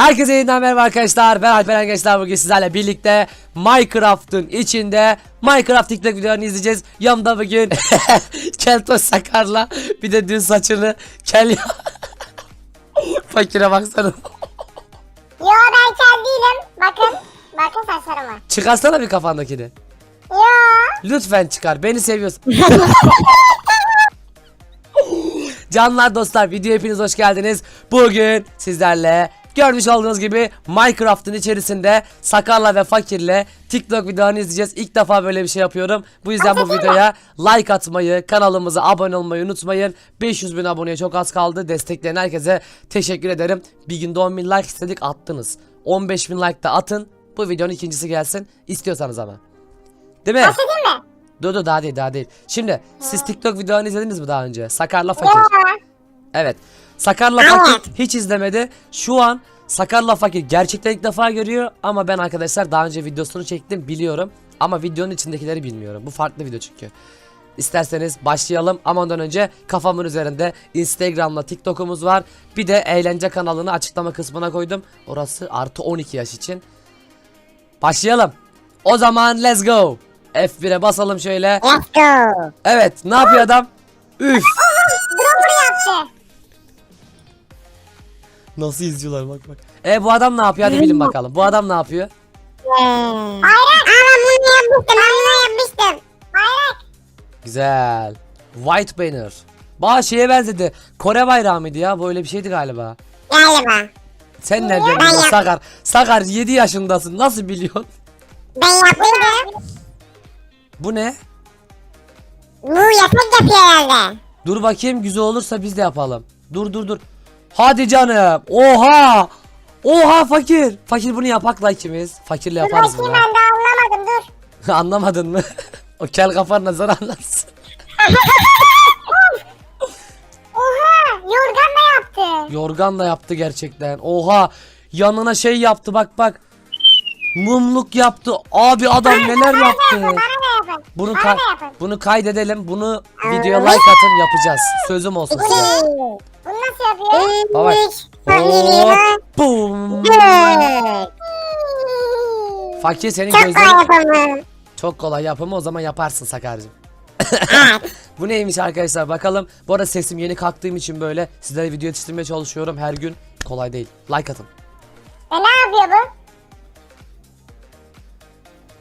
Herkese yeniden merhaba arkadaşlar. Ben Alperen Gençler bugün sizlerle birlikte Minecraft'ın içinde Minecraft TikTok videolarını izleyeceğiz. Yanımda bugün Keltoş Sakar'la bir de dün saçını kel ya. Fakire baksana. Yo ben kel değilim. Bakın. Bakın saçlarıma. Çıkarsana bir kafandakini. Yo. Lütfen çıkar. Beni seviyorsun. Canlar dostlar video hepiniz hoş geldiniz. Bugün sizlerle görmüş olduğunuz gibi Minecraft'ın içerisinde Sakar'la ve Fakir'le TikTok videolarını izleyeceğiz. İlk defa böyle bir şey yapıyorum. Bu yüzden bu videoya like atmayı, kanalımıza abone olmayı unutmayın. 500 bin aboneye çok az kaldı. Destekleyen herkese teşekkür ederim. Bir günde 10 bin like istedik attınız. 15 bin like da atın. Bu videonun ikincisi gelsin. İstiyorsanız ama. Değil mi? Bahsedeyim mi? Dur dur daha değil daha değil. Şimdi siz TikTok videolarını izlediniz mi daha önce? Sakarla Fakir. Evet. Sakarla Fakir hiç izlemedi. Şu an Sakarla Fakir gerçekten ilk defa görüyor ama ben arkadaşlar daha önce videosunu çektim biliyorum ama videonun içindekileri bilmiyorum. Bu farklı video çünkü. İsterseniz başlayalım ama ondan önce kafamın üzerinde Instagram'la TikTok'umuz var. Bir de eğlence kanalını açıklama kısmına koydum. Orası artı 12 yaş için. Başlayalım. O zaman let's go. F1'e basalım şöyle. Let's go. Evet ne yapıyor adam? Üf. Nasıl izliyorlar bak bak. E bu adam ne yapıyor hadi bilin bakalım. Bu adam ne yapıyor? Bayrak. Ama bunu yapmıştım. Ben bunu yapmıştım. Bayrak. Güzel. White banner. Bana şeye benzedi. Kore bayrağı mıydı ya? Böyle bir şeydi galiba. Galiba. Sen nereden biliyorsun Sakar? Sakar 7 yaşındasın. Nasıl biliyorsun? Ben yapıyordum. Bu ne? Bu yatak yapıyor herhalde. Dur bakayım güzel olursa biz de yapalım. Dur dur dur. Hadi canım. Oha. Oha fakir. Fakir bunu yapak la ikimiz. Fakirle yaparız bakayım bunu. ben de anlamadım dur. Anlamadın mı? o kel kafanla zor anlarsın. Oha. Yorgan da yaptı. Yorgan da yaptı gerçekten. Oha. Yanına şey yaptı bak bak. Mumluk yaptı. Abi adam neler yaptı. Bana da yapın. Bunu Bana ka- da yapın. bunu kaydedelim. Bunu videoya like atın yapacağız. Sözüm olsun size. Nasıl yapıyor? Hop, Boom. Fakir senin Çok gözlerin kolay yapımı. çok kolay yapımı o zaman yaparsın Sakarcığım. Evet. Bu neymiş arkadaşlar bakalım. Bu arada sesim yeni kalktığım için böyle sizlere video yetiştirmeye çalışıyorum her gün. Kolay değil. Like atın. E ne yapıyor bu?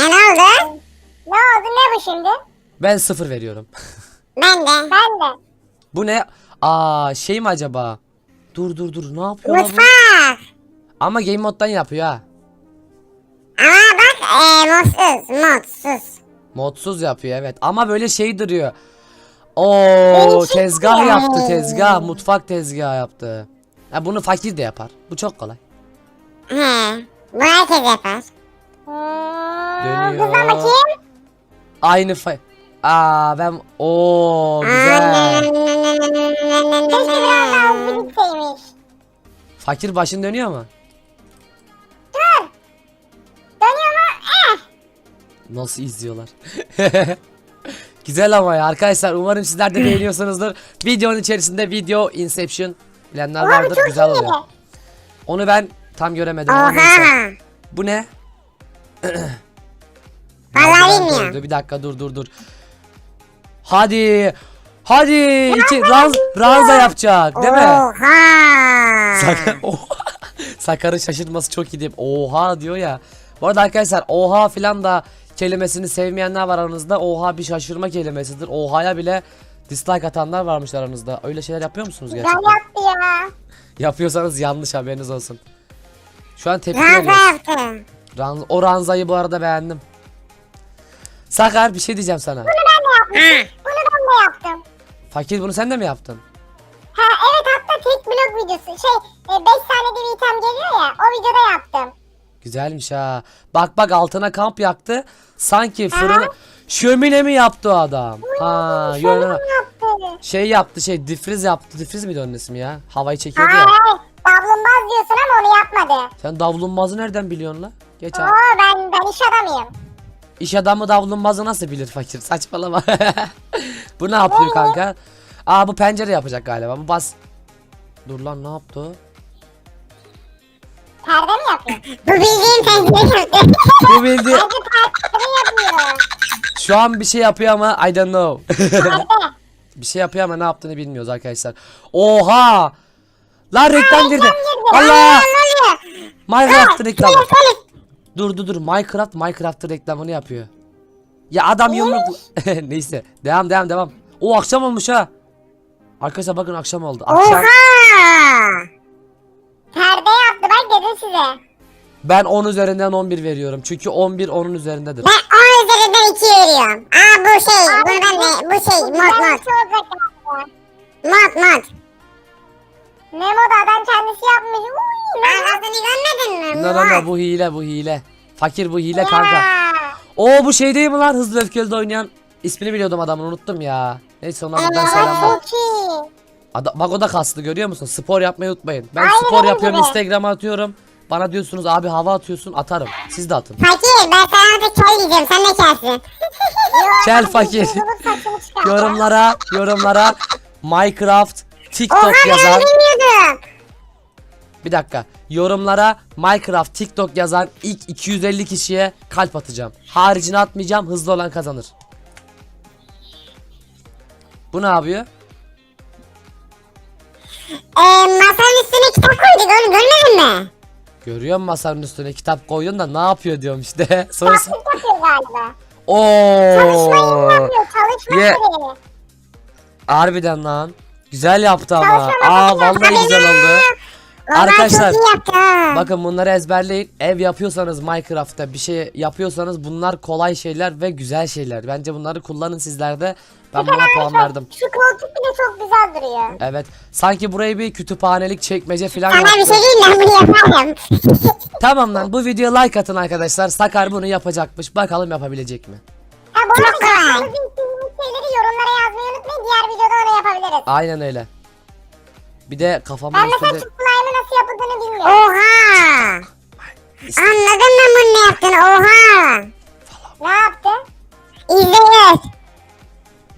Ne oldu? Ne oldu ne bu şimdi? Ben sıfır veriyorum. Ben de. Ben de. Bu ne? Aa şey mi acaba? Dur dur dur ne yapıyor? Mutfak. Ama game moddan yapıyor ha. Ama bak e, modsuz. Modsuz. Modsuz yapıyor evet. Ama böyle şey duruyor. Oo tezgah ya. yaptı tezgah. Mutfak tezgahı yaptı. Ya bunu fakir de yapar. Bu çok kolay. He. Bu herkes yapar. Dönüyor. Lan bakayım. Aynı fa... Aa ben o güzel. Keşke biraz daha hızlı gitseymiş. Fakir başın dönüyor mu? Dönüyor mu? Eh. Nasıl izliyorlar? Güzel ama ya arkadaşlar umarım sizler de beğeniyorsunuzdur. Videonun içerisinde video Inception bilenler Oha vardır çok güzel iyi. oluyor. Onu ben tam göremedim neyse. Oha. Bu ne? Vallahi bilmiyorum. Bir dakika dur dur dur. Hadi. Hadi. İki, Ranz, ranza yapacak değil mi? Oha. Sakar, oha. Sakar'ın şaşırtması çok iyi değil. Oha diyor ya. Bu arada arkadaşlar oha filan da kelimesini sevmeyenler var aranızda. Oha bir şaşırma kelimesidir. Oha'ya bile dislike atanlar varmış aranızda. Öyle şeyler yapıyor musunuz gerçekten? yaptı ya. Yapıyorsanız yanlış haberiniz olsun. Şu an tepki Ranza yaptı. Ranz o ranzayı bu arada beğendim. Sakar bir şey diyeceğim sana. Bunu ben de yapmıştım. Bunu ben de yaptım. Fakir bunu sen de mi yaptın? Ha evet hatta tek blok videosu. Şey 5 saniyede bir item geliyor ya. O videoda yaptım. Güzelmiş ha. Bak bak altına kamp yaktı. Sanki fırını şömine mi yaptı o adam? Ha, mi yaptı? Şey yaptı şey difriz yaptı. Difriz miydi onun ismi ya? Havayı çekiyordu ya. hayır. Davlumbaz diyorsun ama onu yapmadı. Sen davlumbazı nereden biliyorsun la? Geç Oo abi. ben, ben iş adamıyım. İş adamı davlumbazı nasıl bilir fakir? Saçmalama. bu ne yapıyor kanka? Aa bu pencere yapacak galiba. Bu bas. Dur lan ne yaptı o? Perde mi yapıyor? Bu bildiğin pencere. Bu bildi. Bence perde yapıyor. Şu an bir şey yapıyor ama I don't know. Perde. bir şey yapıyor ama ne yaptığını bilmiyoruz arkadaşlar. Oha! Lan reklam girdi. Allah! Ne oluyor? Minecraft reklamı. Söyle söyle. Dur dur dur. Minecraft Minecraft'ın reklamını yapıyor. Ya adam yumruk. Neyse. Devam devam devam. O akşam olmuş ha. Arkadaşlar bakın akşam oldu. Akşam. Oha. Perde yaptı bak dedim size. Ben 10 üzerinden 11 veriyorum. Çünkü 11 onun üzerindedir. Ben 10 üzerinden 2 veriyorum. Aa bu şey. Bunu ben de. Bu şey. Mod mod. Mod mod. Ne moda adam kendisi yapmış. Uy. Arkasını görmedin mi? No no no bu hile bu hile. Fakir bu hile kanka. Oo bu şey değil mi lan hızlı öfkeli oynayan? İsmini biliyordum adamın unuttum ya. Neyse ona buradan Evet, selamlar. Çok iyi. Ada bak o da kaslı görüyor musun? Spor yapmayı unutmayın. Ben Aynen spor yapıyorum Instagram'a atıyorum. Bana diyorsunuz abi hava atıyorsun atarım. Siz de atın. Fakir ben sana artık kel diyeceğim. Sen de kelsin. Kel fakir. Yorumlara yorumlara Minecraft Oha TikTok ben yazan. Bir dakika yorumlara Minecraft TikTok yazan ilk 250 kişiye kalp atacağım. Haricini atmayacağım hızlı olan kazanır. Bu ne yapıyor? Ee, masanın üstüne kitap koyduk oğlum görmedin mi? Görüyor musun masanın üstüne kitap koydun da ne yapıyor diyorum işte. Sorusu. Taklit yapıyor galiba. Oo. Çalışmayı yapıyor. Çalışma Ye- yeah. Harbiden lan. Güzel yaptı ama. Aa vallahi güzel oldu. Vallahi Arkadaşlar, çok iyi yaptı ha. Bakın bunları ezberleyin. Ev yapıyorsanız Minecraft'ta bir şey yapıyorsanız bunlar kolay şeyler ve güzel şeyler. Bence bunları kullanın sizler de. Ben buna puan verdim. Şu koltuk bir de çok güzel duruyor. Evet. Sanki burayı bir kütüphanelik çekmece falan Sana bir yaptı. şey diyeyim ben bunu yaparım. Tamam lan bu videoya like atın arkadaşlar. Sakar bunu yapacakmış. Bakalım yapabilecek mi? Ha bu Çok arada kolay. yaptığınız şeyleri yorumlara yazmayı unutmayın. Diğer videoda onu yapabiliriz. Aynen öyle. Bir de kafamın Ben mesela üstünde... slime'ı nasıl yapıldığını bilmiyorum. Oha. Anladım ben bunu ne yaptın oha. Ne yaptı? İzleyiz.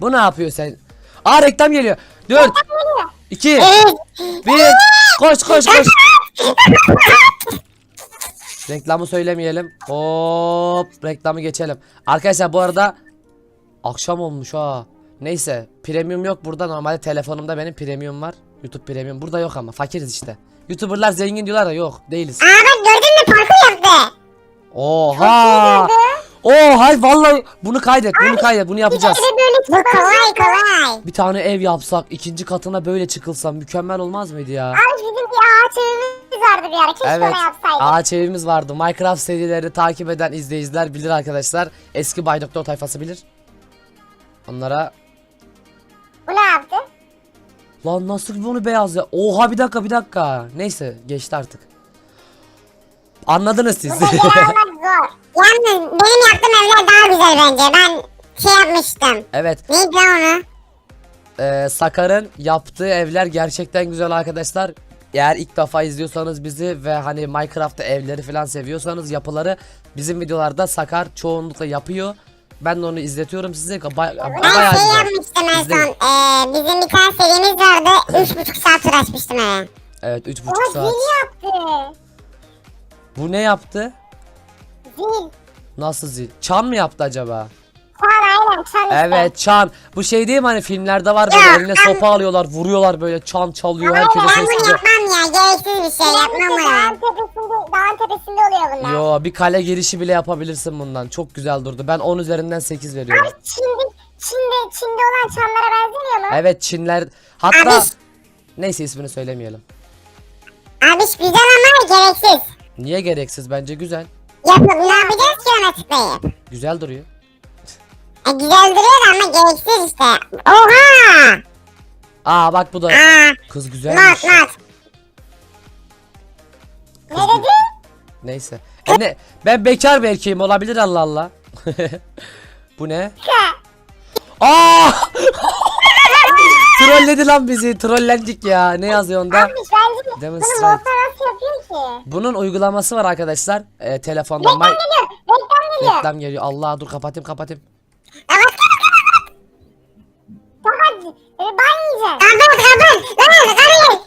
Bu ne yapıyor sen? Aa reklam geliyor. 4, Geliyor. 2, Evet. 1. Koş koş koş. Reklamı söylemeyelim. Hop reklamı geçelim. Arkadaşlar bu arada akşam olmuş ha. Neyse premium yok burada normalde telefonumda benim premium var. YouTube premium burada yok ama fakiriz işte. YouTuberlar zengin diyorlar da yok değiliz. Aa bak gördün mü parkur yaptı. Oha! Oha vallahi bunu kaydet bunu kaydet bunu yapacağız. Bir de böyle Bu kolay kolay. Bir tane ev yapsak ikinci katına böyle çıkılsam mükemmel olmaz mıydı ya? Abi bizim bir ağaç evimiz vardı bir ara. Keşke Evet. yapsaydık. Ağaç evimiz vardı. Minecraft serileri takip eden izleyiciler bilir arkadaşlar. Eski Bay Doktor tayfası bilir. Onlara Bu ne yaptı? Lan nasıl bunu beyaz ya? Oha bir dakika bir dakika. Neyse geçti artık. Anladınız siz. Yalnız benim yaptığım evler daha güzel bence. Ben şey yapmıştım. evet. Neydi onu? e, Sakar'ın yaptığı evler gerçekten güzel arkadaşlar. Eğer ilk defa izliyorsanız bizi ve hani Minecraft'ta evleri falan seviyorsanız yapıları bizim videolarda Sakar çoğunlukla yapıyor. Ben de onu izletiyorum size. Ba- Ben bayağı şey güzel. yapmıştım en son. Ee, bizim bir tane serimiz vardı. 3,5 saat uğraşmıştım eve. Evet 3,5 Oha saat. zil yaptı. Bu ne yaptı? Zil. Nasıl zil? Çan mı yaptı acaba? Çan aynen çan işte. Evet çan. Bu şey değil mi hani filmlerde var böyle Ya, eline ben- sopa alıyorlar vuruyorlar böyle çan çalıyor herkese Ben ses bunu yapmam ya. Gereksiz bir şey. Yapmam dağın bunu. tepesinde, dağın tepesinde oluyor bunlar. Yo bir kale girişi bile yapabilirsin bundan. Çok güzel durdu. Ben 10 üzerinden 8 veriyorum. Abi Çin'de, Çin'de, Çin'de olan çanlara benzemiyor mu? Evet Çinler hatta Abi- neyse ismini söylemeyelim. Abi güzel ama gereksiz. Niye gereksiz bence güzel. Yapıp ne yapacağız ki ona tıklayıp? Güzel duruyor. E, güzel duruyor ama gereksiz işte. Oha! Aa bak bu da Aa, kız güzelmiş. mat mat. Ne dedi? Neyse. E ne? Ben bekar bir erkeğim olabilir Allah Allah. bu ne? Aa! Trolledi lan bizi. Trollendik ya. Ne yazıyor onda? Abi bence bunu nasıl yapıyor ki? Bunun uygulaması var arkadaşlar. Ee, telefonda. Reklam My- geliyor. Reklam geliyor. Reklam geliyor. Allah dur kapatayım kapatayım. Tamam. e. Lan karayı.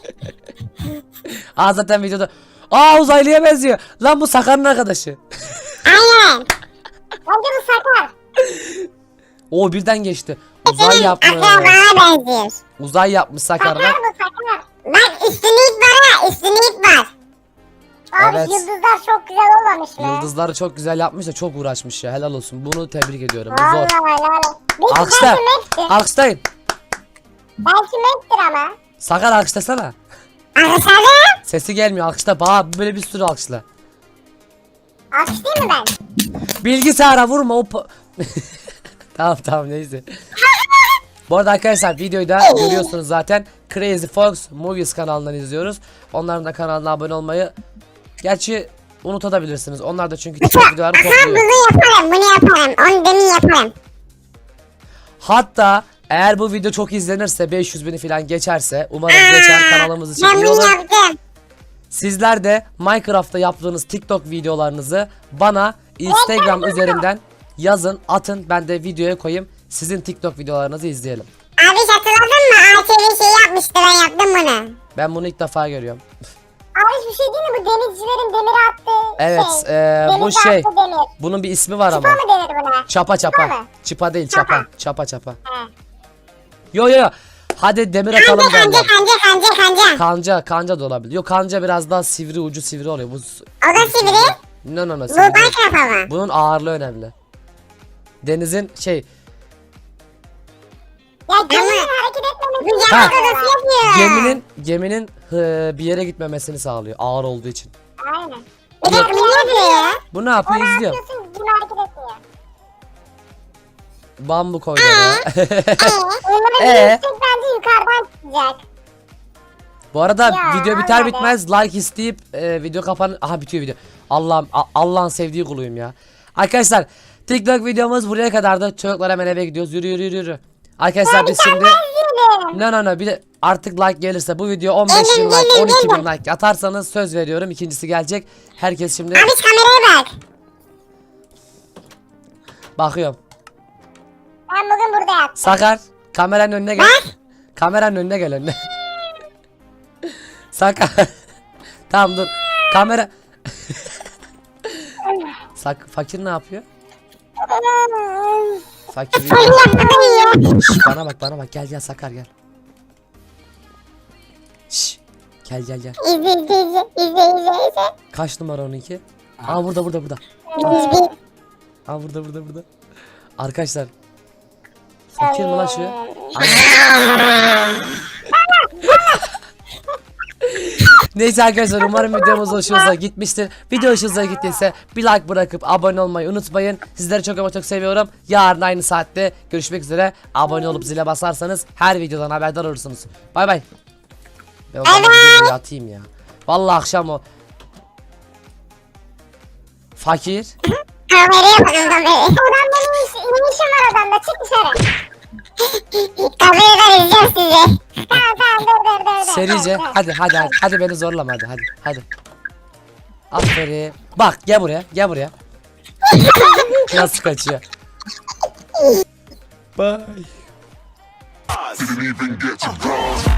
Aa zaten videoda. Aa uzaylıya benziyor. Lan bu Sakar'ın arkadaşı. Aynen. Bence bu sakar. O birden geçti. Uzay yapmış. benziyor. Uzay yapmış Sakar Sakar bak. bu sakar. Bak üstünde ip var ha. Üstünde ip var. Abi Evet. yıldızlar çok güzel olmamış mı? Yıldızları çok güzel yapmış da çok uğraşmış ya. Helal olsun. Bunu tebrik ediyorum. Bu Vallahi zor. helal olsun. Belki Alkışla. belki. Alkışlayın. Belki map'tir ama. Sakar alkışlasana. Arkadaşlar Sesi gelmiyor. Alkışla. Bana böyle bir sürü alkışla. Alkışlayayım mı ben? Bilgisayara vurma o pa- Tamam tamam neyse. Bu arada arkadaşlar videoyu da görüyorsunuz zaten Crazy Fox Movies kanalından izliyoruz. Onların da kanalına abone olmayı Gerçi unutabilirsiniz. Onlar da çünkü TikTok videoları Aha topluyor. bunu yaparım bunu yaparım. Onu demin yaparım. Hatta eğer bu video çok izlenirse 500 bini falan geçerse umarım geçer kanalımız için Ben iyi bunu olur. yaptım. Sizler de Minecraft'ta yaptığınız TikTok videolarınızı bana Instagram üzerinden yazın, atın. Ben de videoya koyayım. Sizin TikTok videolarınızı izleyelim. Abi hatırladın mı? ATV şey yapmıştı ben yaptım bunu. Ben bunu ilk defa görüyorum. Abi bir şey değil mi? Bu denizcilerin demir attığı Evet, şey. eee, bu Denize şey. attığı demir. Bunun bir ismi var Çıpa ama. mı denir buna? Çapa çapa. mı? Çıpa değil çapa. Çapa. Çapa çapa. He. Yo yo yo. Hadi demir atalım Kanca kanca derler. kanca kanca kanca. Kanca, kanca da olabilir. Yok kanca biraz daha sivri ucu sivri oluyor. Bu O da sivri. no no no Bu sivri. değil. Minecraft ama. Bunun ağırlığı önemli. Denizin şey Ya geminin hareket etmemesi Bu Ha. yatak odası yapıyor. geminin geminin hı, bir yere gitmemesini sağlıyor ağır olduğu için. Aynen. Bir dakika bu ne yapıyor ya? Bu ne yapıyor izliyor. atıyorsun gemi hareket etmiyor. Bambu koydu oraya. Ee? bir yüksek bence yukarıdan çıkacak. Bu arada Ya, video biter anladım. bitmez like isteyip e, video kapan aha bitiyor video. Allah'ım A- Allah'ın sevdiği kuluyum ya. Arkadaşlar TikTok videomuz buraya kadardı. Çocuklar hemen eve gidiyoruz. Yürü yürü yürü, yürü. Arkadaşlar biz şimdi. No no no bir de artık like gelirse bu video 15 bin like gelin, 12 bin like atarsanız söz veriyorum ikincisi gelecek. Herkes şimdi Abi şu kameraya bak. bakıyorum. Ben bugün burada yattım. Sakar kameranın önüne gel. Kameranın önüne gel önüne. Sakar. tamam dur. Kamera. Sak fakir ne yapıyor? Fakir. Şş, bana bak bana bak gel gel Sakar gel. Şş, gel gel gel. İzle izle izle izle izle izle. Kaç numara onunki? Aa burada burada burada. İzle. Aa burada burada burada. Arkadaşlar. Fakir mi lan şu? Neyse arkadaşlar umarım videomuz hoşunuza gitmiştir. Video hoşunuza gittiyse bir like bırakıp abone olmayı unutmayın. Sizleri çok ama çok seviyorum. Yarın aynı saatte görüşmek üzere. Abone olup zile basarsanız her videodan haberdar olursunuz. Bay bay. Ben o zaman yatayım ya. Vallahi akşam o. Fakir. Kameraya. Odamda ne iş, ne işim var odamda? Çık dışarı. Kameradan izliyorum sizi. Tamam tamam dur dur dur. dur. Serice. Tamam, Hadi hadi hadi. Hadi beni zorlama hadi hadi. Hadi. Aferin. Bak gel buraya. Gel buraya. Nasıl kaçıyor? Bye. Didn't even get to bronze.